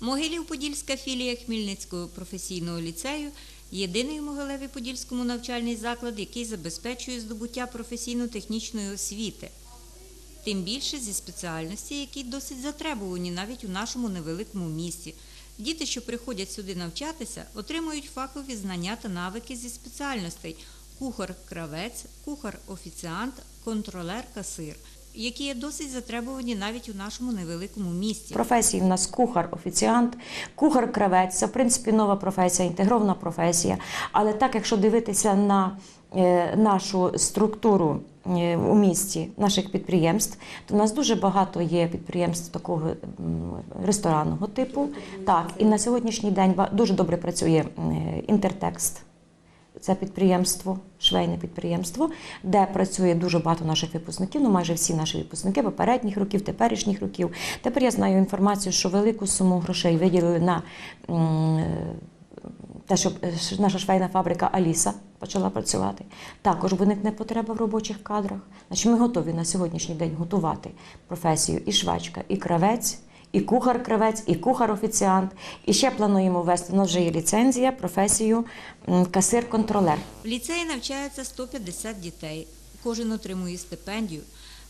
Могилів-Подільська філія Хмельницького професійного ліцею єдиний у Могилеві-Подільському навчальний заклад, який забезпечує здобуття професійно-технічної освіти. Тим більше зі спеціальності, які досить затребувані навіть у нашому невеликому місті. Діти, що приходять сюди навчатися, отримують фахові знання та навики зі спеціальностей кухар-кравець, кухар-офіціант, контролер-касир, які є досить затребувані навіть у нашому невеликому місті. Професії в нас кухар, офіціант, кухар-кравець. Це в принципі нова професія, інтегрована професія. Але так, якщо дивитися на е, нашу структуру е, у місті наших підприємств, то у нас дуже багато є підприємств такого ресторанного типу. Так, і на сьогоднішній день дуже добре працює е, інтертекст. Це підприємство, швейне підприємство, де працює дуже багато наших випускників, ну майже всі наші випускники попередніх років, теперішніх років. Тепер я знаю інформацію, що велику суму грошей виділили на те, щоб е, наша швейна фабрика Аліса почала працювати. Також виникне потреба в робочих кадрах. Значить, ми готові на сьогоднішній день готувати професію і швачка, і кравець. І кухар-кравець, і кухар-офіціант. І ще плануємо ввести, у вже є ліцензія, професію касир-контролер. В ліцеї навчається 150 дітей. Кожен отримує стипендію.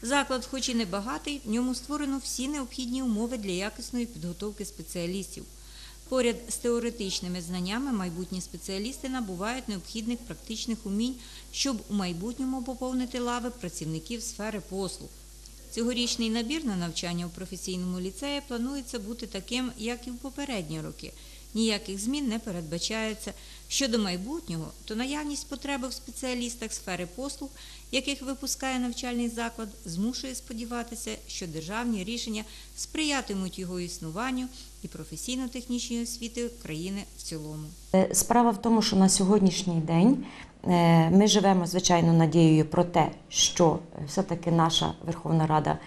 Заклад, хоч і не багатий, в ньому створено всі необхідні умови для якісної підготовки спеціалістів. Поряд з теоретичними знаннями майбутні спеціалісти набувають необхідних практичних умінь, щоб у майбутньому поповнити лави працівників сфери послуг. Цьогорічний набір на навчання у професійному ліцеї планується бути таким, як і в попередні роки. Ніяких змін не передбачається. Щодо майбутнього, то наявність потреби в спеціалістах сфери послуг, яких випускає навчальний заклад, змушує сподіватися, що державні рішення сприятимуть його існуванню і професійно-технічній освіти країни в цілому. Е, Справа в тому, що на сьогоднішній день е, ми живемо, звичайно, надією про те, що все-таки наша Верховна Рада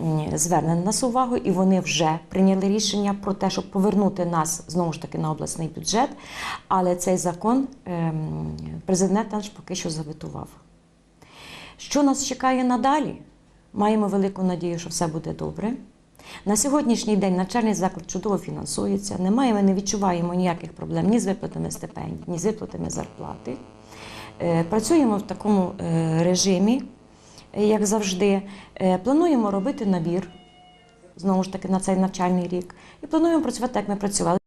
м, зверне на нас увагу, і вони вже прийняли рішення про те, щоб повернути нас знову ж таки на обласний бюджет. Але цей закон ем, президент наш поки що заветував. Що нас чекає надалі? Маємо велику надію, що все буде добре. На сьогоднішній день навчальний заклад чудово фінансується. Немає, ми не відчуваємо ніяких проблем ні з виплатами стипендій, ні з виплатами зарплати. Е, Працюємо в такому е, режимі, як завжди. Е, Плануємо робити набір знову ж таки на цей навчальний рік. І плануємо працювати, як ми працювали.